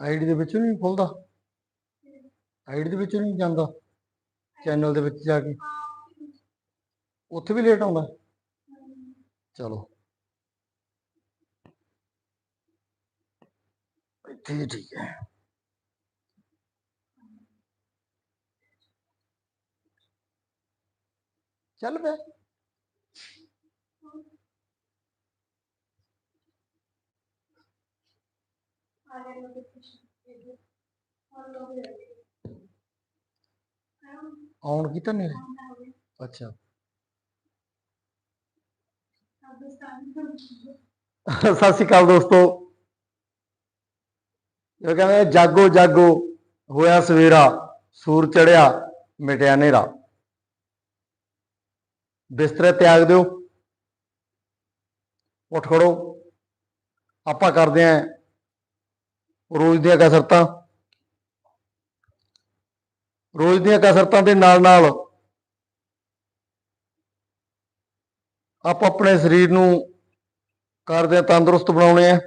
ID ਦੇ ਵਿੱਚੋਂ ਨਹੀਂ ਖੁੱਲਦਾ। ਆਈਡੀ ਦੇ ਵਿੱਚੋਂ ਨਹੀਂ ਜਾਂਦਾ। ਚੈਨਲ ਦੇ ਵਿੱਚ ਜਾ ਕੇ। ਉੱਥੇ ਵੀ ਲੇਟ ਆਉਂਦਾ। ਚਲੋ। ਇੱਥੇ ਠੀਕ ਹੈ। ਚੱਲ ਪਿਆ ਆਉਣ ਕੀਤਾ ਨਹੀਂ ਅੱਛਾ। ਸਤਿ ਸ਼੍ਰੀ ਅਕਾਲ ਦੋਸਤੋ। ਇਹ ਕਹਿੰਦੇ, ਜਾਗੋ ਜਾਗੋ, ਹੋਇਆ ਸਵੇਰਾ, ਸੂਰ ਚੜਿਆ, ਮਿਟਿਆ ਹਨੇਰਾ। ਬਿਸਤਰੇ ਤਿਆਗ ਦਿਓ। ਉੱਠ ਖੜੋ। ਆਪਾਂ ਕਰਦੇ ਆਂ ਰੋਜ਼ ਦੀਆਂ ਕਸਰਤਾਂ। ਰੋਜ਼ ਦੀਆਂ ਕਸਰਤਾਂ ਦੇ ਨਾਲ ਨਾਲ ਆਪ ਆਪਣੇ ਸਰੀਰ ਨੂੰ ਕਰਦੇ ਆ ਤੰਦਰੁਸਤ ਬਣਾਉਣੇ ਆ।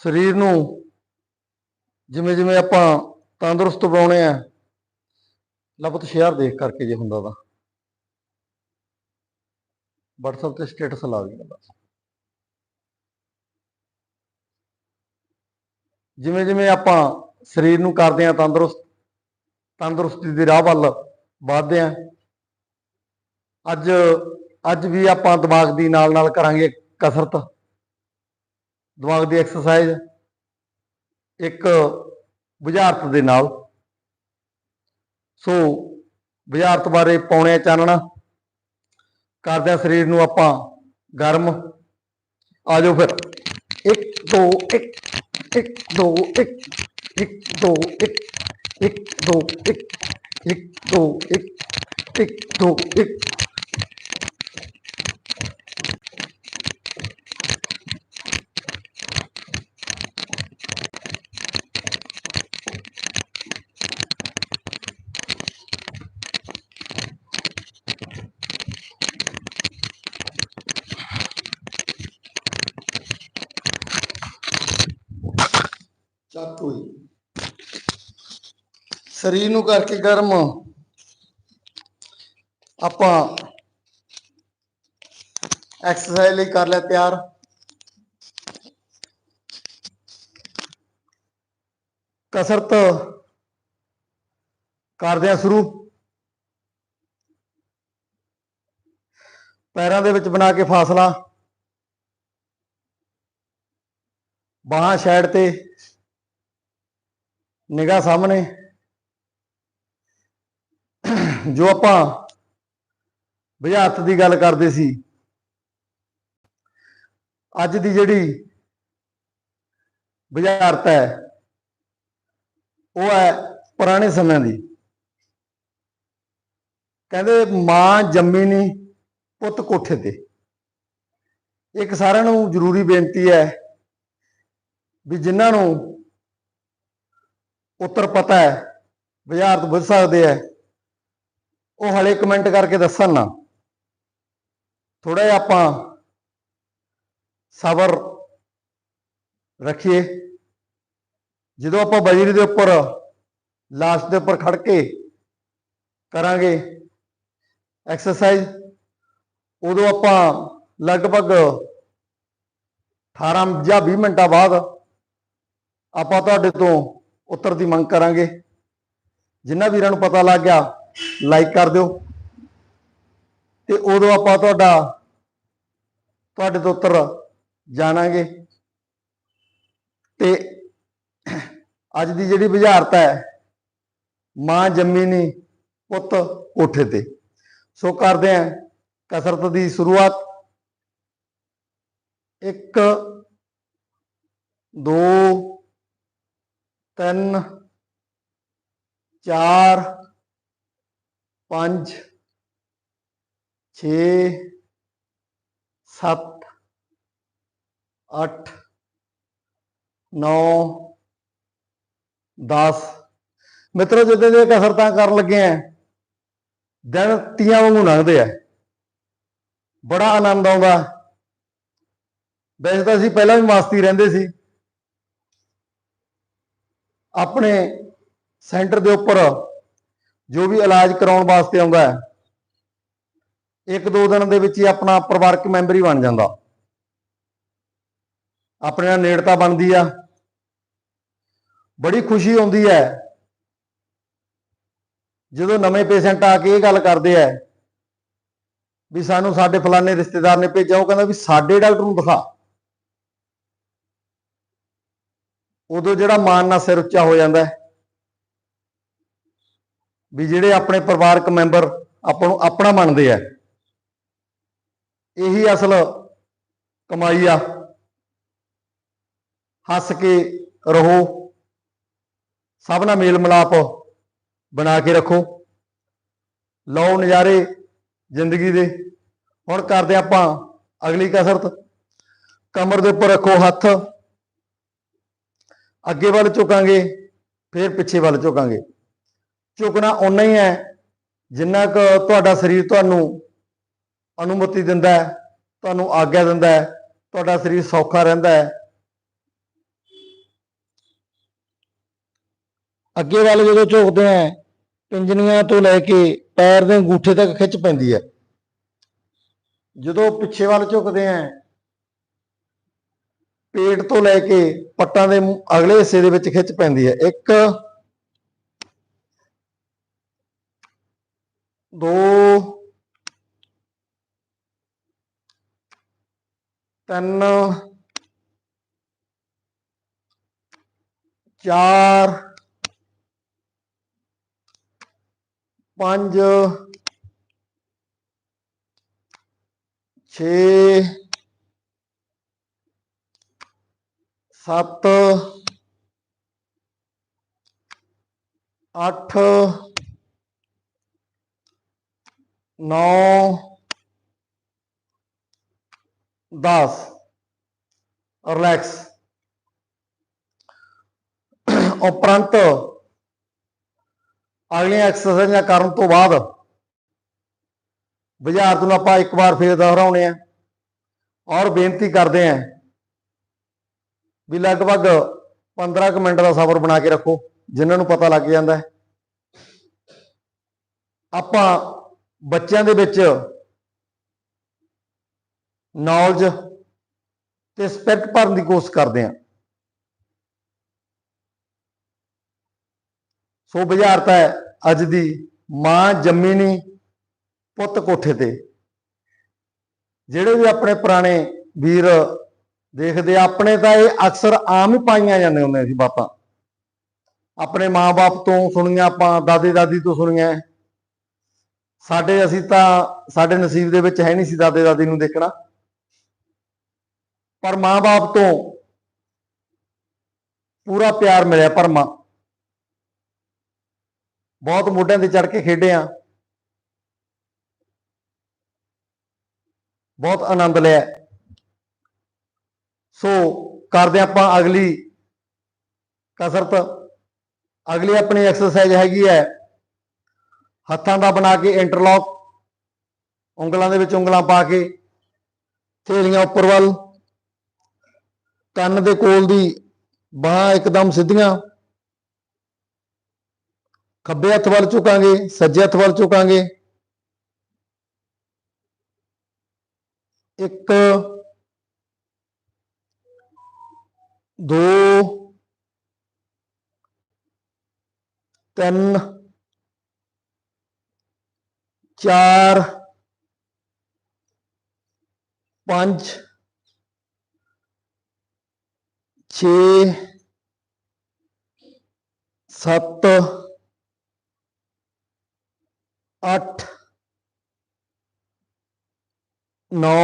ਸਰੀਰ ਨੂੰ ਜਿਵੇਂ ਜਿਵੇਂ ਆਪਾਂ ਤੰਦਰੁਸਤ ਬਣਾਉਣੇ ਆ ਲੱਭਤ ਸ਼ਹਿਰ ਦੇਖ ਕਰਕੇ ਜੇ ਹੁੰਦਾ ਤਾਂ। WhatsApp ਤੇ ਸਟੇਟਸ ਲਾ ਦਿੰਦਾ ਬਸ। ਜਿਵੇਂ ਜਿਵੇਂ ਆਪਾਂ ਸਰੀਰ ਨੂੰ ਕਰਦੇ ਆ ਤੰਦਰੁਸਤ, ਤੰਦਰੁਸਤੀ ਦੇ ਰਾਹ ਵੱਲ ਵਧਦੇ ਆ ਅੱਜ ਅੱਜ ਵੀ ਆਪਾਂ ਦਿਮਾਗ ਦੀ ਨਾਲ ਨਾਲ ਕਰਾਂਗੇ ਕਸਰਤ। ਦਿਮਾਗ ਦੀ ਐਕਸਰਸਾਈਜ਼ ਇੱਕ ਬੁਝਾਰਤ ਦੇ ਨਾਲ। ਸੋ ਬੁਝਾਰਤ ਬਾਰੇ ਪਾਉਣੇ ਚਾਨਣਾ ਕਰਦੇ ਆ ਸਰੀਰ ਨੂੰ ਆਪਾਂ ਗਰਮ ਆ ਜਾਓ ਫਿਰ। 1 2 1 1 2 1 1 2 1 1 2 1 1 2 1 1 2 1 ਚੱਕ ਹੋਈ ਸਰੀਰ ਨੂੰ ਕਰਕੇ ਗਰਮ ਆਪਾਂ ਐਕਸਰਸਾਈਜ਼ ਲਈ ਕਰ ਲਿਆ ਤਿਆਰ। ਕਸਰਤ ਕਰਦੇ ਆ ਸ਼ੁਰੂ। ਪੈਰਾਂ ਦੇ ਵਿੱਚ ਬਣਾ ਕੇ ਫਾਸਲਾ। ਬਾਹਾਂ ਸਾਈਡ ਤੇ। ਨਿਗਾਹ ਸਾਹਮਣੇ। ਜੋ ਆਪਾਂ ਬੁਝਾਰਤ ਦੀ ਗੱਲ ਕਰਦੇ ਸੀ, ਅੱਜ ਦੀ ਜਿਹੜੀ ਬੁਝਾਰਤ ਹੈ, ਉਹ ਹੈ ਪੁਰਾਣੇ ਸਮਿਆਂ ਦੀ। ਕਹਿੰਦੇ ਮਾਂ ਜੰਮੀ ਨਹੀਂ ਪੁੱਤ ਕੋਠੇ ਤੇ। ਇੱਕ ਸਾਰਿਆਂ ਨੂੰ ਜ਼ਰੂਰੀ ਬੇਨਤੀ ਹੈ ਵੀ ਜਿਨ੍ਹਾਂ ਨੂੰ ਉੱਤਰ ਪਤਾ ਹੈ, ਬੁਝਾਰਤ ਬੁੱਝ ਸਕਦੇ ਹੈ ਉਹ ਹਲੇ ਕਮੈਂਟ ਕਰਕੇ ਦੱਸਣ ਨਾ। ਥੋੜਾ ਜਿਹਾ ਆਪਾਂ ਸਬਰ ਰੱਖੀਏ। ਜਦੋਂ ਆਪਾਂ ਬਜਰੀ ਦੇ ਉੱਪਰ, ਲਾਸ਼ ਦੇ ਉੱਪਰ ਖੜ ਕੇ ਕਰਾਂਗੇ ਐਕਸਰਸਾਈਜ਼ ਉਦੋਂ ਆਪਾਂ ਲਗਭਗ 18 ਜਾਂ 20 ਮਿੰਟਾਂ ਬਾਅਦ ਆਪਾਂ ਤੁਹਾਡੇ ਤੋਂ ਉੱਤਰ ਦੀ ਮੰਗ ਕਰਾਂਗੇ। ਜਿਨ੍ਹਾਂ ਵੀਰਾਂ ਨੂੰ ਪਤਾ ਲੱਗ ਗਿਆ ਲਾਈਕ ਕਰ ਦਿਓ। ਤੇ ਉਦੋਂ ਆਪਾਂ ਤੁਹਾਡਾ, ਤੁਹਾਡੇ ਤੋਂ ਉੱਤਰ ਜਾਣਾਂਗੇ। ਤੇ ਅੱਜ ਦੀ ਜਿਹੜੀ ਬੁਝਾਰਤ ਹੈ, ਮਾਂ ਜੰਮੀ ਨਹੀਂ ਪੁੱਤ ਕੋਠੇ ਤੇ। ਸੋ ਕਰਦੇ ਆਂ ਕਸਰਤ ਦੀ ਸ਼ੁਰੂਆਤ। 1 2 3 4 5 6 7 8 9 10 ਮਿੱਤਰੋ, ਜਿੱਦਾਂ ਦੇ ਕਸਰਤਾਂ ਕਰਨ ਲੱਗੇ ਆ ਦਿਨ ਤੀਆਂ ਵਾਂਗੂ ਲੰਘਦੇ ਆ ਬੜਾ ਆਨੰਦ ਆਉਂਦਾ। ਵੈਸੇ ਤਾਂ ਅਸੀਂ ਪਹਿਲਾਂ ਵੀ ਮਸਤੀ ਰਹਿੰਦੇ ਸੀ। ਆਪਣੇ ਸੈਂਟਰ ਦੇ ਉੱਪਰ ਜੋ ਵੀ ਇਲਾਜ ਕਰਾਉਣ ਵਾਸਤੇ ਆਉਂਦਾ ਹੈ, ਇੱਕ ਦੋ ਦਿਨ ਦੇ ਵਿੱਚ ਹੀ ਆਪਣਾ ਪਰਿਵਾਰਕ ਮੈਂਬਰ ਹੀ ਬਣ ਜਾਂਦਾ। ਆਪਣੇ ਨਾਲ ਨੇੜਤਾ ਬਣਦੀ ਆ। ਬੜੀ ਖੁਸ਼ੀ ਆਉਂਦੀ ਹੈ। ਜਦੋਂ ਨਵੇਂ ਪੇਸ਼ੈਂਟ ਆ ਕੇ ਇਹ ਗੱਲ ਕਰਦੇ ਆ ਵੀ ਸਾਨੂੰ ਸਾਡੇ ਫਲਾਣੇ ਰਿਸ਼ਤੇਦਾਰ ਨੇ ਭੇਜਿਆ, ਉਹ ਕਹਿੰਦਾ ਵੀ ਸਾਡੇ ਡਾਕਟਰ ਨੂੰ ਦਿਖਾ। ਉਦੋਂ ਜਿਹੜਾ ਮਾਨ ਨਾਲ ਸਿਰ ਉੱਚਾ ਹੋ ਜਾਂਦਾ ਹੈ। ਵੀ ਜਿਹੜੇ ਆਪਣੇ ਪਰਿਵਾਰਕ ਮੈਂਬਰ ਆਪਾਂ ਨੂੰ ਆਪਣਾ ਮੰਨਦੇ ਆ। ਇਹੀ ਅਸਲ ਕਮਾਈ ਆ। ਹੱਸ ਕੇ ਰਹੋ। ਸਭ ਨਾਲ ਮੇਲ ਮਿਲਾਪ ਬਣਾ ਕੇ ਰੱਖੋ। ਲਓ ਨਜ਼ਾਰੇ ਜ਼ਿੰਦਗੀ ਦੇ। ਹੁਣ ਕਰਦੇ ਆਪਾਂ ਅਗਲੀ ਕਸਰਤ। ਕਮਰ ਦੇ ਉੱਪਰ ਰੱਖੋ ਹੱਥ। ਅੱਗੇ ਵੱਲ ਝੁਕਾਂਗੇ, ਫਿਰ ਪਿੱਛੇ ਵੱਲ ਝੁਕਾਂਗੇ। ਝੁਕਣਾ ਓਨਾ ਹੀ ਹੈ, ਜਿੰਨਾ ਕੁ ਤੁਹਾਡਾ ਸਰੀਰ ਤੁਹਾਨੂੰ ਅਨੁਮਤੀ ਦਿੰਦਾ ਹੈ, ਤੁਹਾਨੂੰ ਆਗਿਆ ਦਿੰਦਾ ਹੈ, ਤੁਹਾਡਾ ਸਰੀਰ ਸੌਖਾ ਰਹਿੰਦਾ ਹੈ। ਅੱਗੇ ਵੱਲ ਜਦੋਂ ਝੁਕਦੇ ਆ ਪਿੰਜਣੀਆਂ ਤੋਂ ਲੈ ਕੇ ਪੈਰ ਦੇ ਅੰਗੂਠੇ ਤੱਕ ਖਿੱਚ ਪੈਂਦੀ ਹੈ। ਜਦੋਂ ਪਿੱਛੇ ਵੱਲ ਝੁਕਦੇ ਆ ਪੇਟ ਤੋਂ ਲੈ ਕੇ ਪੱਟਾਂ ਦੇ ਅਗਲੇ ਹਿੱਸੇ ਦੇ ਵਿੱਚ ਖਿੱਚ ਪੈਂਦੀ ਹੈ। ਇੱਕ ਦੋ। ਤਿੰਨ। ਚਾਰ। ਪੰਜ। ਛੇ। ਸੱਤ। ਅੱਠ। ਨੌ, ਦਸ, ਰਿਲੈਕਸ। ਉਪਰੰਤ ਅਗਲੀਆਂ ਐਕਸਰਸਾਈਜ਼ਾਂ ਕਰਨ ਤੋਂ ਬਾਅਦ ਵਿਦਿਆਰਥੀ ਨੂੰ ਆਪਾਂ ਇੱਕ ਵਾਰ ਫੇਰ ਦੁਹਰਾਉਣੇ ਆ ਔਰ ਬੇਨਤੀ ਕਰਦੇ ਆ ਵੀ ਲਗਭਗ 15 ਕੁ ਮਿੰਟ ਦਾ ਸਬਰ ਬਣਾ ਕੇ ਰੱਖੋ, ਜਿਨ੍ਹਾਂ ਨੂੰ ਪਤਾ ਲੱਗ ਜਾਂਦਾ ਹੈ। ਆਪਾਂ ਬੱਚਿਆਂ ਦੇ ਵਿੱਚ ਨੌਲੇਜ ਤੇ ਸਪੈਕਟ ਭਰਨ ਦੀ ਕੋਸ਼ਿਸ਼ ਕਰਦੇ ਆ ਸੋ ਬੁਝਾਰਤ ਹੈ ਅੱਜ ਦੀ ਮਾਂ ਜੰਮੀ ਨਹੀਂ ਪੁੱਤ ਕੋਠੇ ਤੇ। ਜਿਹੜੇ ਵੀ ਆਪਣੇ ਪੁਰਾਣੇ ਵੀਰ ਦੇਖਦੇ ਆਪਣੇ ਤਾਂ ਇਹ ਅਕਸਰ ਆਮ ਹੀ ਪਾਈਆਂ ਜਾਂਦੇ ਹੁੰਦੇ ਸੀ ਬਾਤਾਂ। ਆਪਣੇ ਮਾਪੇ ਤੋਂ ਸੁਣੀਆਂ ਆਪਾਂ ਦਾਦੇ ਦਾਦੀ ਤੋਂ ਸੁਣੀਆਂ। ਸਾਡੇ ਅਸੀਂ ਤਾਂ, ਸਾਡੇ ਨਸੀਬ ਦੇ ਵਿੱਚ ਹੈ ਨਹੀਂ ਸੀ ਦਾਦੇ ਦਾਦੀ ਨੂੰ ਦੇਖਣਾ। ਪਰ ਮਾਂ ਬਾਪ ਤੋਂ ਪੂਰਾ ਪਿਆਰ ਮਿਲਿਆ ਪਰਮਾ। ਬਹੁਤ ਮੋਢਿਆਂ ਤੇ ਚੜ ਕੇ ਖੇਡੇ ਆ। ਬਹੁਤ ਆਨੰਦ ਲਿਆ। ਸੋ ਕਰਦੇ ਆਪਾਂ ਅਗਲੀ ਕਸਰਤ। ਅਗਲੀ ਆਪਣੀ ਐਕਸਰਸਾਈਜ਼ ਹੈਗੀ ਹੈ ਹੱਥਾਂ ਦਾ ਬਣਾ ਕੇ ਇੰਟਰਲੌਕ ਉਂਗਲਾਂ ਦੇ ਵਿੱਚ ਉਂਗਲਾਂ ਪਾ ਕੇ, ਥੇਲੀਆਂ ਉੱਪਰ ਵੱਲ, ਕੰਨ ਦੇ ਕੋਲ ਦੀ ਬਾਹਾਂ ਇੱਕਦਮ ਸਿੱਧੀਆਂ, ਖੱਬੇ ਹੱਥ ਵੱਲ ਝੁਕਾਂਗੇ, ਸੱਜੇ ਹੱਥ ਵੱਲ ਝੁਕਾਂਗੇ। ਇੱਕ, ਦੋ, ਤਿੰਨ ਚਾਰ ਪੰਜ ਛੇ ਸੱਤ ਅੱਠ ਨੌ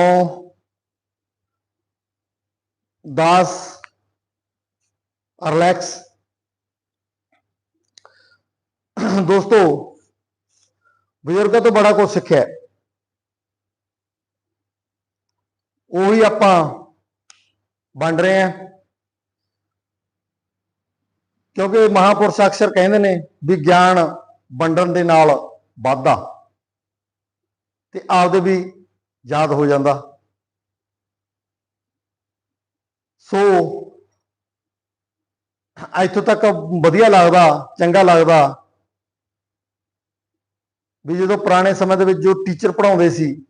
ਦਸ ਰਿਲੈਕਸ ਦੋਸਤੋ ਬਜ਼ੁਰਗਾਂ ਤੋਂ ਬੜਾ ਕੁਝ ਸਿੱਖਿਆ ਹੈ। ਉਹੀ ਆਪਾਂ ਬਣ ਰਹੇ ਹਾਂ। ਕਿਉਂਕਿ ਮਹਾਪੁਰਸ਼ ਅਕਸਰ ਕਹਿੰਦੇ ਨੇ ਵੀ ਗਿਆਨ ਵੰਡਣ ਦੇ ਨਾਲ ਵਾਧਾ ਤੇ ਆਪਦੇ ਵੀ ਯਾਦ ਹੋ ਜਾਂਦਾ। ਸੋ ਇੱਥੋਂ ਤੱਕ ਵਧੀਆ ਲੱਗਦਾ, ਚੰਗਾ ਲੱਗਦਾ। ਵੀ ਜਦੋਂ ਪੁਰਾਣੇ ਸਮੇਂ ਦੇ ਵਿੱਚ ਜੋ ਟੀਚਰ ਪੜਾਉਂਦੇ ਸੀ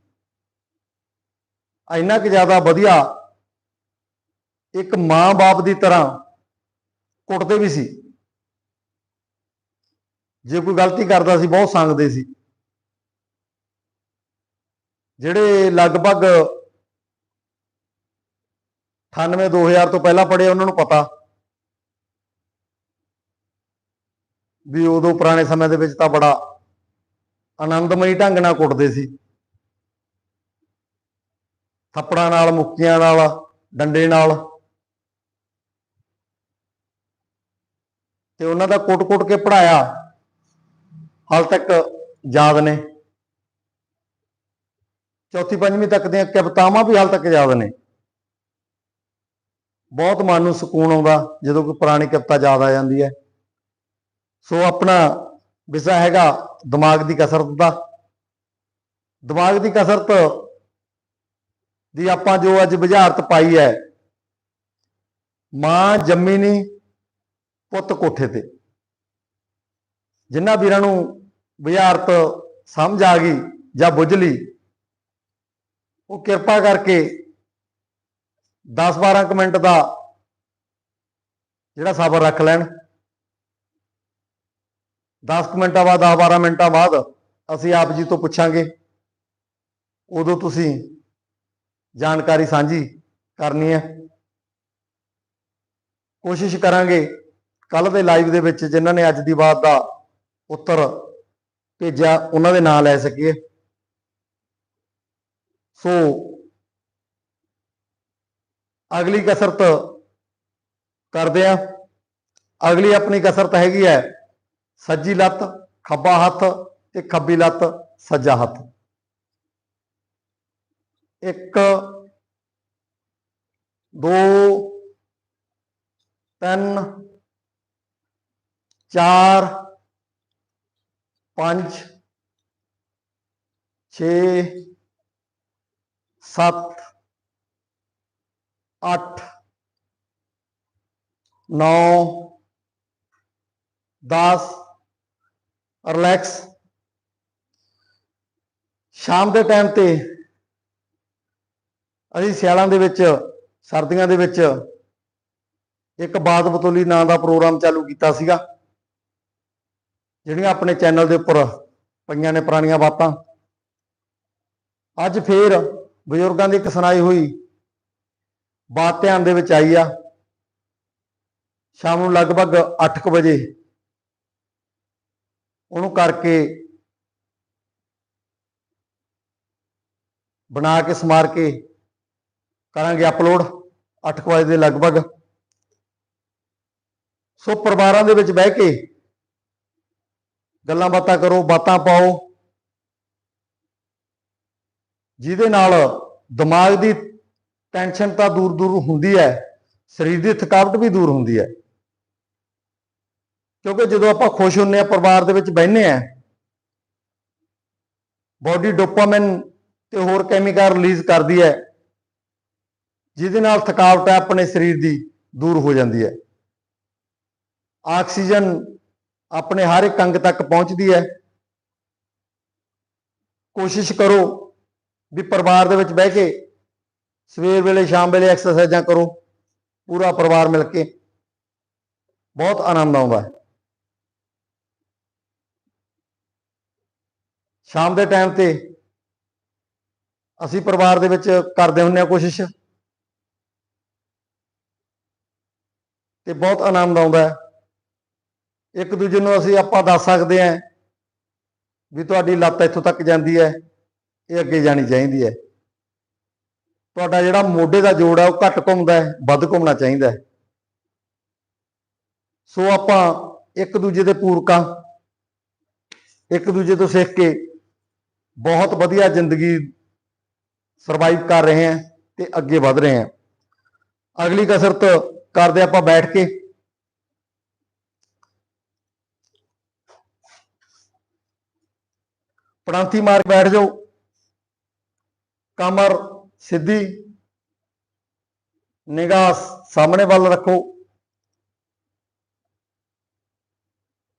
ਇੰਨਾ ਕਿ ਜ਼ਿਆਦਾ ਵਧੀਆ ਇੱਕ ਮਾਂ-ਬਾਪ ਦੀ ਤਰ੍ਹਾਂ ਕੁੱਟਦੇ ਵੀ ਸੀ। ਜੇ ਕੋਈ ਗਲਤੀ ਕਰਦਾ ਸੀ, ਬਹੁਤ ਸੰਗਦੇ ਸੀ। ਜਿਹੜੇ ਲਗਭਗ 98 2000 ਤੋਂ ਪਹਿਲਾਂ ਪੜ੍ਹੇ, ਉਹਨਾਂ ਨੂੰ ਪਤਾ ਵੀ ਉਦੋਂ ਪੁਰਾਣੇ ਸਮੇਂ ਦੇ ਵਿੱਚ ਤਾਂ ਬੜਾ ਆਨੰਦਮਈ ਢੰਗ ਨਾਲ ਕੁੱਟਦੇ ਸੀ। ਥੱਪੜਾਂ ਨਾਲ, ਮੁੱਕੀਆਂ ਨਾਲ, ਡੰਡੇ ਨਾਲ। ਤੇ ਉਹਨਾਂ ਦਾ ਕੁੱਟ-ਕੁੱਟ ਕੇ ਪੜਾਇਆ ਹਾਲ ਤੱਕ ਯਾਦ ਨੇ। ਚੌਥੀ, ਪੰਜਵੀਂ ਤੱਕ ਦੀਆਂ ਕਵਿਤਾਵਾਂ ਵੀ ਹਾਲ ਤੱਕ ਯਾਦ ਨੇ। ਬਹੁਤ ਮਨ ਨੂੰ ਸਕੂਨ ਆਉਂਦਾ ਜਦੋਂ ਕੋਈ ਪੁਰਾਣੀ ਕਵਿਤਾ ਯਾਦ ਆ ਜਾਂਦੀ ਹੈ। ਸੋ ਆਪਣਾ ਵਿਸ਼ਾ ਹੈਗਾ ਦਿਮਾਗ ਦੀ ਕਸਰਤ ਦਾ। ਦਿਮਾਗ ਦੀ ਕਸਰਤ ਦੀ ਆਪਾਂ ਜੋ ਅੱਜ ਬੁਝਾਰਤ ਪਾਈ ਹੈ, ਮਾਂ ਜੰਮੀ ਨਹੀਂ ਪੁੱਤ ਕੋਠੇ ਤੇ। ਜਿਨ੍ਹਾਂ ਵੀਰਾਂ ਨੂੰ ਬੁਝਾਰਤ ਸਮਝ ਆ ਗਈ ਜਾਂ ਬੁੱਝ ਲਈ, ਉਹ ਕਿਰਪਾ ਕਰਕੇ 10-12 ਮਿੰਟ ਦਾ ਜਿਹੜਾ ਸਬਰ ਰੱਖ ਲੈਣ। 10 ਕੁ ਮਿੰਟਾਂ ਬਾਅਦ 10-12 ਮਿੰਟਾਂ ਬਾਅਦ ਅਸੀਂ ਆਪ ਜੀ ਤੋਂ ਪੁੱਛਾਂਗੇ। ਉਦੋਂ ਤੁਸੀਂ ਜਾਣਕਾਰੀ ਸਾਂਝੀ ਕਰਨੀ ਹੈ। ਕੋਸ਼ਿਸ਼ ਕਰਾਂਗੇ ਕੱਲ ਦੇ ਲਾਈਵ ਦੇ ਵਿੱਚ ਜਿਨ੍ਹਾਂ ਨੇ ਅੱਜ ਦੀ ਬਾਤ ਦਾ ਉੱਤਰ ਭੇਜਿਆ, ਉਹਨਾਂ ਦੇ ਨਾਂ ਲੈ ਸਕੀਏ। ਸੋ ਅਗਲੀ ਕਸਰਤ ਕਰਦੇ ਆ ਅਗਲੀ ਆਪਣੀ ਕਸਰਤ ਹੈਗੀ ਹੈ ਸੱਜੀ ਲੱਤ ਖੱਬਾ ਹੱਥ ਤੇ ਖੱਬੀ ਲੱਤ ਸੱਜਾ ਹੱਥ ਇੱਕ ਦੋ ਤਿੰਨ ਚਾਰ ਪੰਜ ਛੇ ਸੱਤ ਅੱਠ ਨੌ 10 ਰਿਲੈਕਸ। ਸ਼ਾਮ ਦੇ ਟਾਈਮ ਤੇ ਅਸੀਂ ਸਿਆਲਾਂ ਦੇ ਵਿੱਚ, ਸਰਦੀਆਂ ਦੇ ਵਿੱਚ ਇੱਕ ਬਾਤ ਬਤੋਲੀ ਨਾਂ ਦਾ ਪ੍ਰੋਗਰਾਮ ਚਾਲੂ ਕੀਤਾ ਸੀਗਾ, ਜਿਹੜੀਆਂ ਆਪਣੇ ਚੈਨਲ ਦੇ ਉੱਪਰ ਪਈਆਂ ਨੇ ਪੁਰਾਣੀਆਂ ਬਾਤਾਂ। ਅੱਜ ਫੇਰ ਬਜ਼ੁਰਗਾਂ ਦੀ ਇੱਕ ਸੁਣਾਈ ਹੋਈ ਬਾਤ ਧਿਆਨ ਦੇ ਵਿੱਚ ਆਈ ਆ। ਸ਼ਾਮ ਨੂੰ ਲਗਭਗ 8:00 ਵਜੇ ਉਹਨੂੰ ਕਰਕੇ ਬਣਾ ਕੇ, ਸਮਾਰ ਕੇ ਕਰਾਂਗੇ ਅਪਲੋਡ 8 ਵਜੇ ਦੇ ਲਗਭਗ। ਸੋ ਪਰਿਵਾਰਾਂ ਦੇ ਵਿੱਚ ਬਹਿ ਕੇ ਗੱਲਾਂ ਬਾਤਾਂ ਕਰੋ, ਬਾਤਾਂ ਪਾਓ। ਜਿਹਦੇ ਨਾਲ ਦਿਮਾਗ ਦੀ ਟੈਨਸ਼ਨ ਤਾਂ ਦੂਰ ਦੂਰ ਹੁੰਦੀ ਹੈ, ਸਰੀਰ ਦੀ ਥਕਾਵਟ ਵੀ ਦੂਰ ਹੁੰਦੀ ਹੈ। ਕਿਉਂਕਿ ਜਦੋਂ ਆਪਾਂ ਖੁਸ਼ ਹੁੰਨੇ ਆ, ਪਰਿਵਾਰ ਦੇ ਵਿੱਚ ਬਹਿੰਦੇ ਆ ਬਾਡੀ ਡੋਪਾਮਾਈਨ ਤੇ ਹੋਰ ਕੈਮੀਕਲ ਰਿਲੀਜ਼ ਕਰਦੀ ਹੈ, ਜਿਹਦੇ ਨਾਲ ਥਕਾਵਟ ਹੈ, ਆਪਣੇ ਸਰੀਰ ਦੀ ਦੂਰ ਹੋ ਜਾਂਦੀ ਹੈ। ਆਕਸੀਜਨ ਆਪਣੇ ਹਰ ਇੱਕ ਅੰਗ ਤੱਕ ਪਹੁੰਚਦੀ ਹੈ। ਕੋਸ਼ਿਸ਼ ਕਰੋ ਵੀ ਪਰਿਵਾਰ ਦੇ ਵਿੱਚ ਬਹਿ ਕੇ ਸਵੇਰ ਵੇਲੇ, ਸ਼ਾਮ ਵੇਲੇ ਐਕਸਰਸਾਈਜ਼ਾਂ ਕਰੋ, ਪੂਰਾ ਪਰਿਵਾਰ ਮਿਲ ਕੇ। ਬਹੁਤ ਆਨੰਦ ਆਉਂਦਾ ਹੈ। ਸ਼ਾਮ ਦੇ ਟਾਈਮ ਤੇ ਅਸੀਂ ਪਰਿਵਾਰ ਦੇ ਵਿੱਚ ਕਰਦੇ ਹੁੰਨੇ ਆ ਕੋਸ਼ਿਸ਼। ਤੇ ਬਹੁਤ ਆਨੰਦ ਆਉਂਦਾ ਇੱਕ ਦੂਜੇ ਨੂੰ ਅਸੀਂ ਆਪਾਂ ਦੱਸ ਸਕਦੇ ਹਾਂ ਵੀ ਤੁਹਾਡੀ ਲੱਤ ਇੱਥੋਂ ਤੱਕ ਜਾਂਦੀ ਹੈ, ਇਹ ਅੱਗੇ ਜਾਣੀ ਚਾਹੀਦੀ ਹੈ। ਤੁਹਾਡਾ ਜਿਹੜਾ ਮੋਢੇ ਦਾ ਜੋੜ ਹੈ, ਉਹ ਘੱਟ ਘੁੰਮਦਾ ਹੈ, ਵੱਧ ਘੁੰਮਣਾ ਚਾਹੀਦਾ ਹੈ। ਸੋ ਆਪਾਂ ਇੱਕ ਦੂਜੇ ਦੇ ਪੂਰਕਾਂ, ਇੱਕ ਦੂਜੇ ਤੋਂ ਸਿੱਖ ਕੇ ਬਹੁਤ ਵਧੀਆ ਜ਼ਿੰਦਗੀ ਸਰਵਾਈਵ ਕਰ ਰਹੇ ਹਾਂ ਤੇ ਅੱਗੇ ਵਧ ਰਹੇ ਹਾਂ। ਅਗਲੀ ਕਸਰਤ ਕਰਦੇ ਆਪਾਂ ਬੈਠ ਕੇ। ਪ੍ਰਾਂਤੀ ਮਾਰ ਬੈਠ ਜਾਓ। ਕਮਰ ਸਿੱਧੀ, ਨਿਗਾਹ ਸਾਹਮਣੇ ਵੱਲ ਰੱਖੋ।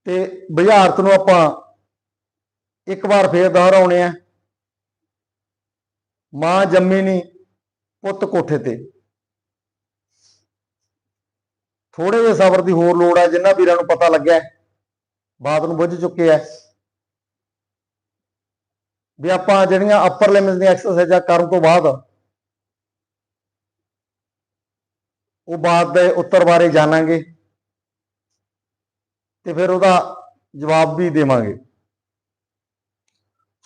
ਤੇ ਬੁਝਾਰਤ ਨੂੰ ਆਪਾਂ ਇੱਕ ਵਾਰ ਫੇਰ ਦੁਹਰਾਉਣੇ ਆ। ਮਾਂ ਜੰਮੀ ਨਹੀਂ ਪੁੱਤ ਕੋਠੇ ਤੇ। ਥੋੜੇ ਜਿਹੇ ਸਬਰ ਦੀ ਹੋਰ ਲੋੜ ਹੈ ਜਿੰਨਾ ਵੀਰਾਂ ਨੂੰ ਪਤਾ ਲੱਗਿਆ ਹੈ, ਬਾਤ ਨੂੰ ਬੁੱਝ ਚੁੱਕੇ ਆ। ਵੀ ਆਪਾਂ ਜਿਹੜੀਆਂ ਅਪਰ ਲਿਮਸ ਦੀਆਂ ਐਕਸਰਸਾਈਜ਼ਾਂ ਕਰਨ ਤੋਂ ਬਾਅਦ ਉਹ ਬਾਤ ਦੇ ਉੱਤਰ ਬਾਰੇ ਜਾਣਾਂਗੇ ਤੇ ਫਿਰ ਉਹਦਾ ਜਵਾਬ ਵੀ ਦੇਵਾਂਗੇ।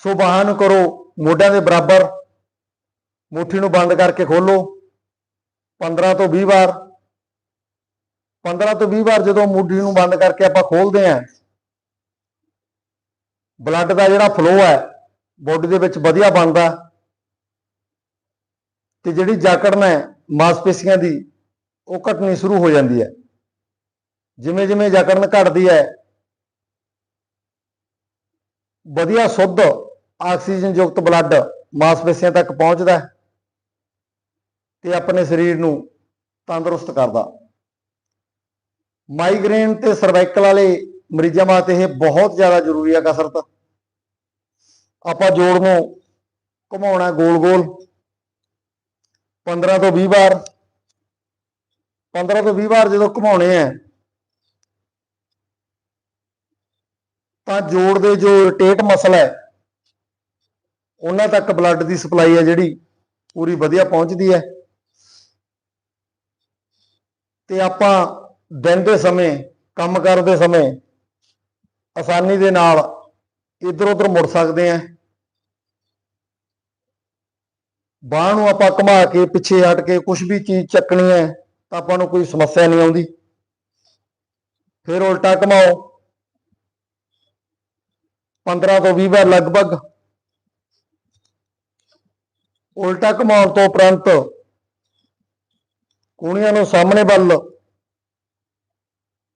ਸੋ ਬਾਹਾਂ ਨੂੰ ਕਰੋ, ਮੋਢਿਆਂ ਦੇ ਬਰਾਬਰ ਮੁੱਠੀ ਨੂੰ ਬੰਦ ਕਰਕੇ ਖੋਲੋ 15 ਤੋਂ 20 ਵਾਰ 15 ਤੋਂ 20 ਵਾਰ ਜਦੋਂ ਮੁੱਠੀ ਨੂੰ ਬੰਦ ਕਰਕੇ ਆਪਾਂ ਖੋਲਦੇ ਆਂ ਬਲੱਡ ਦਾ ਜਿਹੜਾ ਫਲੋ ਹੈ ਬੋਡੀ ਦੇ ਵਿੱਚ ਵਧੀਆ ਬਣਦਾ ਤੇ ਜਿਹੜੀ ਜਾਕੜਨ ਹੈ, ਮਾਸਪੇਸ਼ੀਆਂ ਦੀ, ਉਹ ਘਟਣੀ ਸ਼ੁਰੂ ਹੋ ਜਾਂਦੀ ਹੈ। ਜਿਵੇਂ ਜਿਵੇਂ ਜਕੜਨ ਘਟਦੀ ਹੈ, ਵਧੀਆ ਸ਼ੁੱਧ ਆਕਸੀਜਨ ਯੁਕਤ ਬਲੱਡ ਮਾਸਪੇਸ਼ੀਆਂ ਤੱਕ ਪਹੁੰਚਦਾ ਹੈ ਤੇ ਆਪਣੇ ਸਰੀਰ ਨੂੰ ਤੰਦਰੁਸਤ ਕਰਦਾ। ਮਾਈਗ੍ਰੇਨ ਤੇ ਸਰਵਾਈਕਲ ਵਾਲੇ ਮਰੀਜ਼ਾਂ ਵਾਸਤੇ ਇਹ ਬਹੁਤ ਜ਼ਿਆਦਾ ਜ਼ਰੂਰੀ ਹੈ ਕਸਰਤ। ਆਪਾਂ ਜੋੜ ਨੂੰ ਘੁਮਾਉਣਾ ਗੋਲ ਗੋਲ 15 ਤੋਂ 20 ਵਾਰ 15 ਤੋਂ 20 ਵਾਰ ਜਦੋਂ ਘੁਮਾਉਣੇ ਆ ਤਾਂ ਜੋੜ ਦੇ ਜੋ ਰੋਟੇਟ ਮਸਲ ਹੈ ਉਹਨਾਂ ਤੱਕ ਬਲੱਡ ਦੀ ਸਪਲਾਈ ਹੈ ਜਿਹੜੀ ਪੂਰੀ ਵਧੀਆ ਪਹੁੰਚਦੀ ਹੈ। ਤੇ ਆਪਾਂ ਦਿਨ ਦੇ ਸਮੇਂ, ਕੰਮ ਕਰਦੇ ਸਮੇਂ ਆਸਾਨੀ ਦੇ ਨਾਲ ਇੱਧਰ ਉੱਧਰ ਮੁੜ ਸਕਦੇ ਆ ਬਾਹ ਨੂੰ ਆਪਾਂ ਘੁਮਾ ਕੇ, ਪਿੱਛੇ ਹਟ ਕੇ ਕੁਝ ਵੀ ਚੀਜ਼ ਚੱਕਣੀ ਹੈ ਤਾਂ ਆਪਾਂ ਨੂੰ ਕੋਈ ਸਮੱਸਿਆ ਨਹੀਂ ਆਉਂਦੀ। ਫਿਰ ਉਲਟਾ ਘੁਮਾਓ। 15 ਤੋਂ 20 ਵਾਰ ਲਗਭਗ ਉਲਟਾ ਘੁਮਾਉਣ ਤੋਂ ਉਪਰੰਤ ਕੂਣੀਆਂ ਨੂੰ ਸਾਹਮਣੇ ਵੱਲ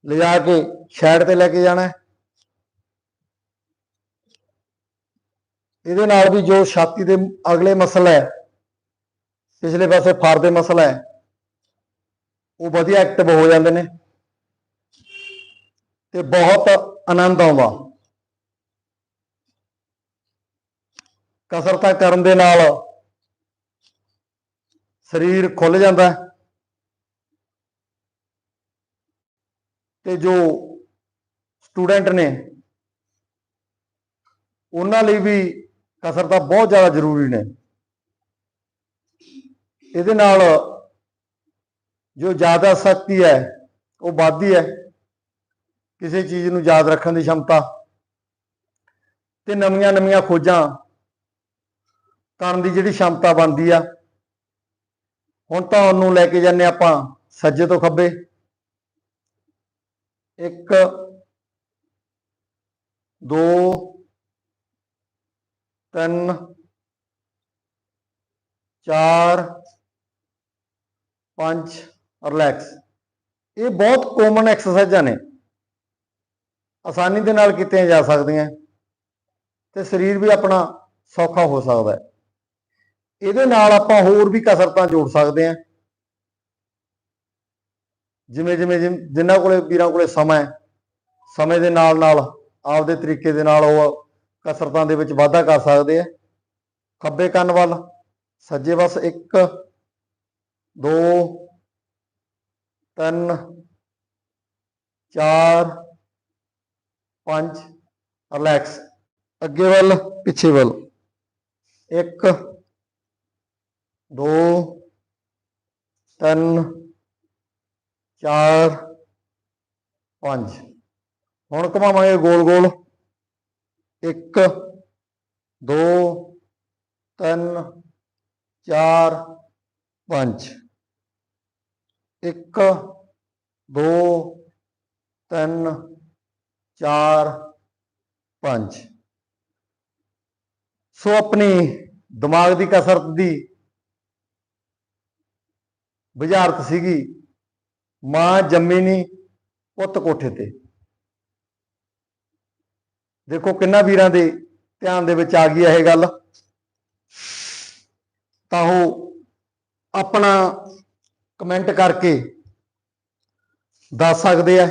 ਲਿਜਾ ਕੇ ਸਾਈਡ ਤੇ ਲੈ ਕੇ ਜਾਣਾ ਇਹਦੇ ਨਾਲ ਵੀ ਜੋ ਛਾਤੀ ਦੇ ਅਗਲੇ ਮਸਲ ਹੈ, ਪਿਛਲੇ ਪਾਸੇ ਫਰ ਦੇ ਮਸਲ ਹੈ, ਉਹ ਵਧੀਆ ਐਕਟਿਵ ਹੋ ਜਾਂਦੇ ਨੇ ਤੇ ਬਹੁਤ ਆਨੰਦ ਆਉਂਦਾ। ਕਸਰਤਾਂ ਕਰਨ ਦੇ ਨਾਲ ਸਰੀਰ ਖੁੱਲ ਜਾਂਦਾ ਹੈ। ਤੇ ਜੋ ਸਟੂਡੈਂਟ ਨੇ, ਉਹਨਾਂ ਲਈ ਵੀ ਕਸਰਤਾਂ ਬਹੁਤ ਜ਼ਿਆਦਾ ਜ਼ਰੂਰੀ ਨੇ। ਇਹਦੇ ਨਾਲ ਜੋ ਜ਼ਿਆਦਾ ਸ਼ਕਤੀ ਹੈ, ਉਹ ਵੱਧਦੀ ਹੈ। ਕਿਸੇ ਚੀਜ਼ ਨੂੰ ਯਾਦ ਰੱਖਣ ਦੀ ਸ਼ਮਤਾ। ਤੇ ਨਵੀਆਂ ਨਵੀਆਂ ਖੋਜਾਂ ਕਰਨ ਦੀ ਜਿਹੜੀ ਸ਼ਮਤਾ ਬਣਦੀ ਆ ਹੁਣ ਤਾਂ ਉਹਨੂੰ ਲੈ ਕੇ ਜਾਂਦੇ ਆਪਾਂ ਸੱਜੇ ਤੋਂ ਖੱਬੇ। ਇੱਕ, ਦੋ, ਤਿੰਨ, ਚਾਰ, ਪੰਜ, ਰਿਲੈਕਸ। ਇਹ ਬਹੁਤ ਕਾਮਨ ਐਕਸਰਸਾਈਜ਼ਾਂ ਨੇ। ਆਸਾਨੀ ਦੇ ਨਾਲ ਕੀਤੀਆਂ ਜਾ ਸਕਦੀਆਂ। ਤੇ ਸਰੀਰ ਵੀ ਆਪਣਾ ਸੌਖਾ ਹੋ ਸਕਦਾ ਹੈ। ਇਹਦੇ ਨਾਲ ਆਪਾਂ ਹੋਰ ਵੀ ਕਸਰਤਾਂ ਜੋੜ ਸਕਦੇ ਹਾਂ। ਜਿਵੇਂ ਜਿਵੇਂ ਜਿਨ- ਜਿਨ੍ਹਾਂ ਕੋਲੇ, ਵੀਰਾਂ ਕੋਲੇ ਸਮਾਂ ਹੈ, ਸਮੇਂ ਦੇ ਨਾਲ ਨਾਲ, ਆਪਦੇ ਤਰੀਕੇ ਦੇ ਨਾਲ ਉਹ ਕਸਰਤਾਂ ਦੇ ਵਿੱਚ ਵਾਧਾ ਕਰ ਸਕਦੇ ਆ ਖੱਬੇ ਕੰਨ ਵੱਲ, ਸੱਜੇ ਪਾਸ 1 2 3 4 5 ਰਿਲੈਕਸ। ਅੱਗੇ ਵੱਲ, ਪਿੱਛੇ ਵੱਲ। 1 2 3 4 5 ਹੁਣ ਘੁਮਾਵਾਂਗੇ ਗੋਲ ਗੋਲ। 1 2 3 4 5 1 2 3 4 5 ਸੋ ਆਪਣੀ ਦਿਮਾਗ ਦੀ ਕਸਰਤ ਦੀ ਬੁਝਾਰਤ ਸੀਗੀ, ਮਾਂ ਜੰਮੀ ਨਹੀਂ ਪੁੱਤ ਕੋਠੇ ਤੇ। ਦੇਖੋ ਕਿੰਨਾ ਵੀਰਾਂ ਦੇ ਧਿਆਨ ਦੇ ਵਿੱਚ ਆ ਗਈ ਹੈ ਇਹ ਗੱਲ। ਤਾਂ ਉਹ ਆਪਣਾ ਕਮੈਂਟ ਕਰਕੇ ਦੱਸ ਸਕਦੇ ਆ।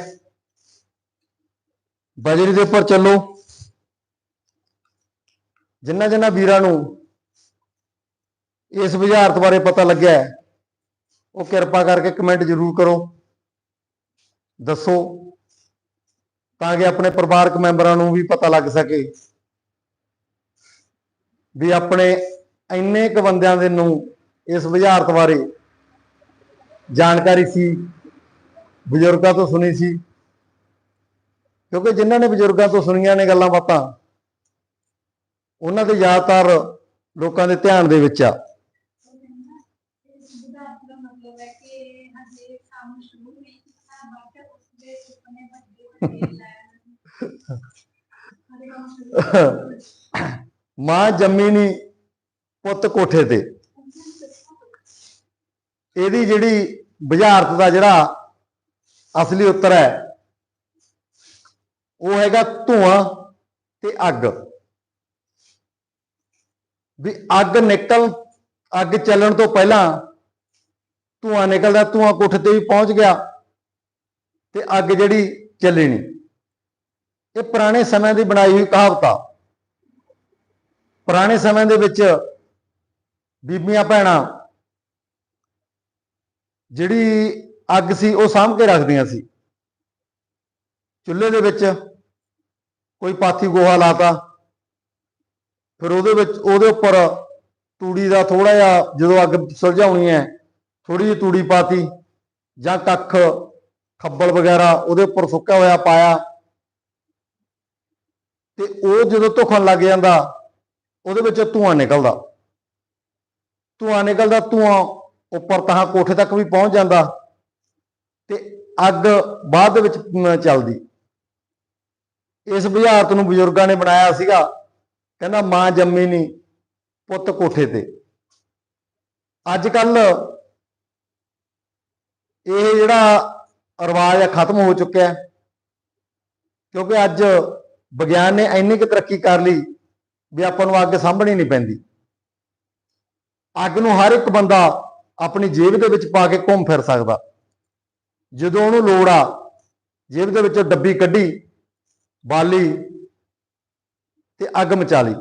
ਬਜਰੀ ਦੇ ਉੱਪਰ ਚੱਲੋ। ਜਿੰਨਾ ਜਿੰਨਾ ਵੀਰਾਂ ਨੂੰ ਇਸ ਬੁਝਾਰਤ ਬਾਰੇ ਪਤਾ ਲੱਗਿਆ ਉਹ ਕਿਰਪਾ ਕਰਕੇ ਕਮੈਂਟ ਜ਼ਰੂਰ ਕਰੋ। ਦੱਸੋ ਤਾਂ ਕਿ ਆਪਣੇ ਪਰਿਵਾਰਕ ਮੈਂਬਰਾਂ ਨੂੰ ਵੀ ਪਤਾ ਲੱਗ ਸਕੇ ਵੀ ਆਪਣੇ ਇੰਨੇ ਕੁ ਬੰਦਿਆਂ ਦੇ ਨੂੰ ਇਸ ਬੁਝਾਰਤ ਬਾਰੇ ਜਾਣਕਾਰੀ ਸੀ, ਬਜ਼ੁਰਗਾਂ ਤੋਂ ਸੁਣੀ ਸੀ। ਕਿਉਂਕਿ ਜਿਨ੍ਹਾਂ ਨੇ ਬਜ਼ੁਰਗਾਂ ਤੋਂ ਸੁਣੀਆਂ ਨੇ ਗੱਲਾਂ ਬਾਤਾਂ, ਉਹਨਾਂ ਦੇ ਜ਼ਿਆਦਾਤਰ ਲੋਕਾਂ ਦੇ ਧਿਆਨ ਦੇ ਵਿੱਚ ਆ। ਮਾਂ ਜੰਮੀ ਨੀ ਪੁੱਤ ਕੋਠੇ ਤੇ। ਇਹਦੀ ਜਿਹੜੀ ਬੁਝਾਰਤ ਦਾ ਜਿਹੜਾ ਅਸਲੀ ਉੱਤਰ ਹੈ, ਉਹ ਹੈਗਾ ਧੂਆਂ ਤੇ ਅੱਗ। ਵੀ ਅੱਗ ਨਿਕਲ, ਅੱਗ ਚੱਲਣ ਤੋਂ ਪਹਿਲਾਂ ਧੂਆਂ ਨਿਕਲਦਾ, ਧੂਆਂ ਕੋਠੇ ਤੇ ਵੀ ਪਹੁੰਚ ਗਿਆ ਤੇ ਅੱਗ ਜਿਹੜੀ ਚੱਲੀ ਨਹੀਂ। ਇਹ ਪੁਰਾਣੇ ਸਮੇਂ ਦੀ ਬਣਾਈ ਹੋਈ ਕਹਾਵਤ ਆ। ਪੁਰਾਣੇ ਸਮੇਂ ਦੇ ਵਿੱਚ ਬੀਬੀਆਂ ਭੈਣਾਂ ਜਿਹੜੀ ਅੱਗ ਸੀ, ਉਹ ਸਾਂਭ ਕੇ ਰੱਖਦੀਆਂ ਸੀ। ਚੁੱਲ੍ਹੇ ਦੇ ਵਿੱਚ ਕੋਈ ਪਾਥੀ ਗੋਹਾ ਲਾਤਾ। ਫਿਰ ਉਹਦੇ ਵਿੱਚ, ਉਹਦੇ ਉੱਪਰ ਤੂੜੀ ਦਾ ਥੋੜਾ ਜਿਹਾ ਜਦੋਂ ਅੱਗ ਸੁਲਝਾਉਣੀ ਹੈ ਥੋੜੀ ਜਿਹੀ ਤੂੜੀ ਪਾਤੀ ਜਾਂ ਕੱਖ ਖੱਬਲ ਵਗੈਰਾ ਉਹਦੇ ਉੱਪਰ ਸੁੱਕਾ ਹੋਇਆ ਪਾਇਆ। ਤੇ ਉਹ ਜਦੋਂ ਧੁਖਣ ਲੱਗ ਜਾਂਦਾ, ਉਹਦੇ ਵਿੱਚ ਧੂਆਂ ਨਿਕਲਦਾ। ਧੂਆਂ ਨਿਕਲਦਾ, ਧੂਆਂ ਉੱਪਰ ਤਾਂ ਕੋਠੇ ਤੱਕ ਵੀ ਪਹੁੰਚ ਜਾਂਦਾ। ਤੇ ਅੱਗ ਬਾਅਦ ਵਿੱਚ ਚੱਲਦੀ। ਇਸ ਬੁਝਾਰਤ ਨੂੰ ਬਜ਼ੁਰਗਾਂ ਨੇ ਬਣਾਇਆ ਸੀਗਾ। ਕਹਿੰਦਾ, ਮਾਂ ਜੰਮੀ ਨਹੀਂ, ਪੁੱਤ ਕੋਠੇ ਤੇ। ਅੱਜ ਕੱਲ ਇਹ ਜਿਹੜਾ ਰਿਵਾਜ ਆ ਖਤਮ ਹੋ ਚੁੱਕਿਆ ਹੈ। ਕਿਉਂਕਿ ਅੱਜ ਵਿਗਿਆਨ ਨੇ ਇੰਨੀ ਕੁ ਤਰੱਕੀ ਕਰ ਲਈ ਵੀ ਆਪਾਂ ਨੂੰ ਅੱਗ ਸਾਂਭਣੀ ਨਹੀਂ ਪੈਂਦੀ। ਅੱਗ ਨੂੰ ਹਰ ਇੱਕ ਬੰਦਾ ਆਪਣੀ ਜੇਬ ਦੇ ਵਿੱਚ ਪਾ ਕੇ ਘੁੰਮ ਫਿਰ ਸਕਦਾ। ਜਦੋਂ ਉਹਨੂੰ ਲੋੜ ਆ, ਜੇਬ ਦੇ ਵਿੱਚੋਂ ਡੱਬੀ ਕੱਢੀ, ਬਾਲੀ ਤੇ ਅੱਗ ਮਚਾ ਲਈ।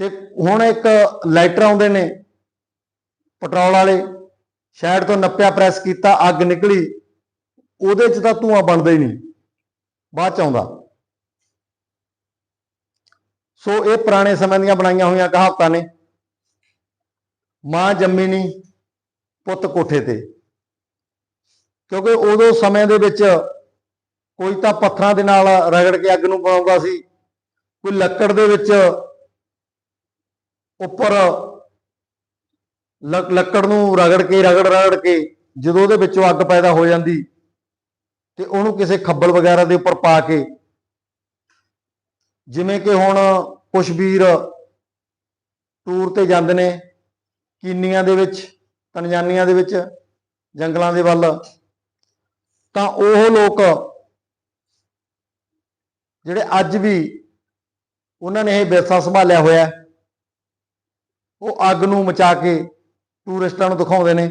ਤੇ ਹੁਣ ਇੱਕ ਲਾਈਟਰ ਆਉਂਦੇ ਨੇ, ਪੈਟਰੋਲ ਵਾਲੇ ਸ਼ਾਇਦ ਤੋਂ ਨੱਪਿਆ ਪ੍ਰੈਸ ਕੀਤਾ, ਅੱਗ ਨਿਕਲੀ, ਉਹਦੇ 'ਚ ਤਾਂ ਧੂਆਂ ਬਣਦਾ ਹੀ ਨਹੀਂ। ਬਾਅਦ ਚ ਆਉਂਦਾ। ਸੋ ਇਹ ਪੁਰਾਣੇ ਸਮੇਂ ਦੀਆਂ ਬਣਾਈਆਂ ਹੋਈਆਂ ਕਹਾਵਤਾਂ ਨੇ। ਮਾਂ ਜੰਮੀ ਨਹੀਂ ਪੁੱਤ ਕੋਠੇ ਤੇ। ਕਿਉਂਕਿ ਉਦੋਂ ਸਮੇਂ ਦੇ ਵਿੱਚ ਕੋਈ ਤਾਂ ਪੱਥਰਾਂ ਦੇ ਨਾਲ ਰਗੜ ਕੇ ਅੱਗ ਨੂੰ ਬਣਾਉਂਦਾ ਸੀ। ਕੋਈ ਲੱਕੜ ਦੇ ਵਿੱਚ ਉੱਪਰ ਲੱਕੜ ਨੂੰ ਰਗੜ ਕੇ, ਰਗੜ ਰਗੜ ਕੇ ਜਦੋਂ ਉਹਦੇ ਵਿੱਚੋਂ ਅੱਗ ਪੈਦਾ ਹੋ ਜਾਂਦੀ ਤੇ ਉਹਨੂੰ ਕਿਸੇ ਖੱਬਲ ਵਗੈਰਾ ਦੇ ਉੱਪਰ ਪਾ ਕੇ ਜਿਵੇਂ ਕਿ ਹੁਣ ਕੁਛ ਵੀਰ ਟੂਰ ਤੇ ਜਾਂਦੇ ਨੇ, ਕੀਨੀਆਂ ਦੇ ਵਿੱਚ, ਤਨਜ਼ਾਨੀਆਂ ਦੇ ਵਿੱਚ, ਜੰਗਲਾਂ ਦੇ ਵੱਲ, ਤਾਂ ਉਹ ਲੋਕ ਜਿਹੜੇ ਅੱਜ ਵੀ ਉਹਨਾਂ ਨੇ ਇਹ ਵਿਰਸਾ ਸੰਭਾਲਿਆ ਹੋਇਆ, ਉਹ ਅੱਗ ਨੂੰ ਮਚਾ ਕੇ ਟੂਰਿਸਟਾਂ ਨੂੰ ਦਿਖਾਉਂਦੇ ਨੇ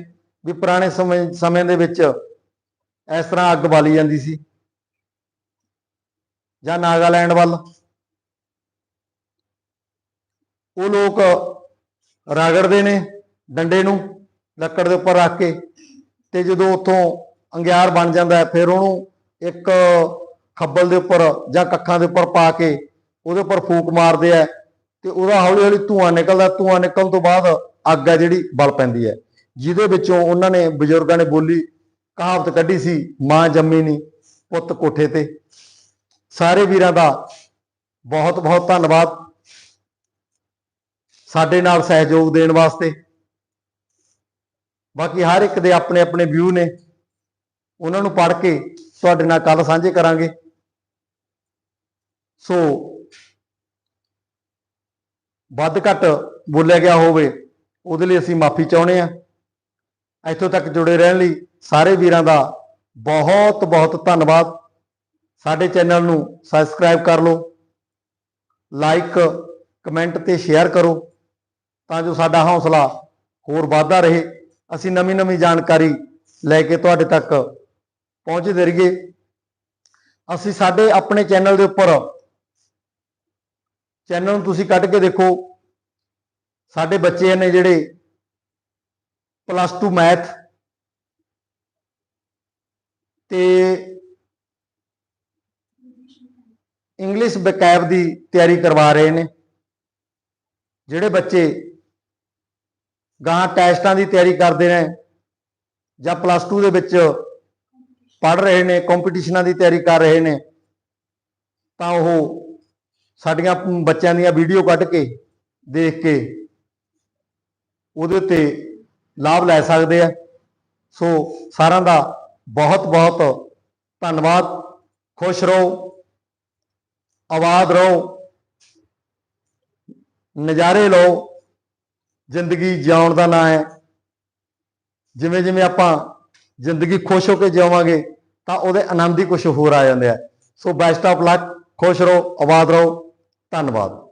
ਵੀ ਪੁਰਾਣੇ ਸਮੇਂ ਸਮੇਂ ਦੇ ਵਿੱਚ ਇਸ ਤਰ੍ਹਾਂ ਅੱਗ ਬਾਲੀ ਜਾਂਦੀ ਸੀ। ਜਾਂ ਨਾਗਾਲੈਂਡ ਵੱਲ। ਉਹ ਲੋਕ ਰਗੜਦੇ ਨੇ ਡੰਡੇ ਨੂੰ ਲੱਕੜ ਦੇ ਉੱਪਰ ਰੱਖ ਕੇ ਤੇ ਜਦੋਂ ਉੱਥੋਂ ਅੰਗਿਆਰ ਬਣ ਜਾਂਦਾ ਫਿਰ ਉਹਨੂੰ ਇੱਕ ਖੱਬਲ ਦੇ ਉੱਪਰ ਜਾਂ ਕੱਖਾਂ ਦੇ ਉੱਪਰ ਪਾ ਕੇ ਉਹਦੇ ਉੱਪਰ ਫੂਕ ਮਾਰਦੇ ਆ ਤੇ ਉਹਦਾ ਹੌਲੀ ਹੌਲੀ ਧੂਆਂ ਨਿਕਲਦਾ, ਧੂਆਂ ਨਿਕਲਣ ਤੋਂ ਬਾਅਦ ਅੱਗ ਹੈ ਜਿਹੜੀ, ਬਲ ਪੈਂਦੀ ਹੈ। ਜਿਹਦੇ ਵਿੱਚੋਂ ਉਹਨਾਂ ਨੇ ਬਜ਼ੁਰਗਾਂ ਨੇ ਬੋਲੀ, ਕਹਾਵਤ ਕੱਢੀ ਸੀ, ਮਾਂ ਜੰਮੀ ਨਹੀਂ ਪੁੱਤ ਕੋਠੇ ਤੇ। ਸਾਰੇ ਵੀਰਾਂ ਦਾ ਬਹੁਤ ਬਹੁਤ ਧੰਨਵਾਦ ਸਾਡੇ ਨਾਲ ਸਹਿਯੋਗ ਦੇਣ ਵਾਸਤੇ। ਬਾਕੀ ਹਰ ਇੱਕ ਦੇ ਆਪਣੇ ਆਪਣੇ ਵਿਊ ਨੇ। ਉਹਨਾਂ ਨੂੰ ਪੜ੍ਹ ਕੇ ਤੁਹਾਡੇ ਨਾਲ ਕੱਲ ਸਾਂਝੇ ਕਰਾਂਗੇ। ਸੋ ਵੱਧ ਘੱਟ ਬੋਲਿਆ ਗਿਆ ਹੋਵੇ ਉਹਦੇ ਲਈ ਅਸੀਂ ਮਾਫੀ ਚਾਹੁੰਦੇ ਆ ਇੱਥੋਂ ਤੱਕ ਜੁੜੇ ਰਹਿਣ ਲਈ ਸਾਰੇ ਵੀਰਾਂ ਦਾ ਬਹੁਤ ਬਹੁਤ ਧੰਨਵਾਦ। ਸਾਡੇ ਚੈਨਲ ਨੂੰ ਸਬਸਕ੍ਰਾਈਬ ਕਰ ਲਓ ਲਾਈਕ ਕਮੈਂਟ ਤੇ ਸ਼ੇਅਰ ਕਰੋ ਤਾਂ ਜੋ ਸਾਡਾ ਹੌਸਲਾ ਹੋਰ ਵਧਦਾ ਰਹੇ। ਅਸੀਂ ਨਵੀਂ ਨਵੀਂ ਜਾਣਕਾਰੀ ਲੈ ਕੇ ਤੁਹਾਡੇ ਤੱਕ ਪਹੁੰਚਦੇ ਰਹੀਏ। ਅਸੀਂ ਸਾਡੇ ਆਪਣੇ ਚੈਨਲ ਦੇ ਉੱਪਰ ਚੈਨਲ ਨੂੰ ਤੁਸੀਂ ਕੱਢ ਕੇ ਦੇਖੋ। ਸਾਡੇ ਬੱਚੇ ਨੇ ਜਿਹੜੇ ਪਲੱਸ 2 ਮੈਥ ਤੇ ਇੰਗਲਿਸ਼ ਬਕੈਬ ਦੀ ਤਿਆਰੀ ਕਰਵਾ ਰਹੇ ਨੇ, ਜਿਹੜੇ ਬੱਚੇ ਗਾਂ ਟੈਸਟਾਂ ਦੀ ਤਿਆਰੀ ਕਰਦੇ ਨੇ ਜਾਂ ਪਲੱਸ 2 ਦੇ ਵਿੱਚ ਪੜ ਰਹੇ ਨੇ ਕੰਪੀਟੀਸ਼ਨਾਂ ਦੀ ਤਿਆਰੀ ਕਰ ਰਹੇ ਨੇ, ਤਾਂ ਉਹ ਸਾਡੀਆਂ ਬੱਚਿਆਂ ਦੀਆਂ ਵੀਡੀਓ ਕੱਢ ਕੇ, ਦੇਖ ਕੇ ਉਹਦੇ ਉੱਤੇ ਲਾਭ ਲੈ ਸਕਦੇ ਆ। ਸੋ ਸਾਰਿਆਂ ਦਾ ਬਹੁਤ ਬਹੁਤ ਧੰਨਵਾਦ। ਖੁਸ਼ ਰਹੋ, ਆਬਾਦ ਰਹੋ, ਨਜ਼ਾਰੇ ਲਓ। ਜ਼ਿੰਦਗੀ ਜਿਉਣ ਦਾ ਨਾਂ ਹੈ। ਜਿਵੇਂ ਜਿਵੇਂ ਆਪਾਂ ਜ਼ਿੰਦਗੀ ਖੁਸ਼ ਹੋ ਕੇ ਜਿਉਵਾਂਗੇ, ਤਾਂ ਉਹਦੇ ਆਨੰਦ ਹੀ ਕੁਝ ਹੋਰ ਆ ਜਾਂਦੇ ਆ। ਸੋ ਬੈਸਟ ਆਫ ਲੱਕ ਖੁਸ਼ ਰਹੋ, ਆਬਾਦ ਰਹੋ। ਧੰਨਵਾਦ।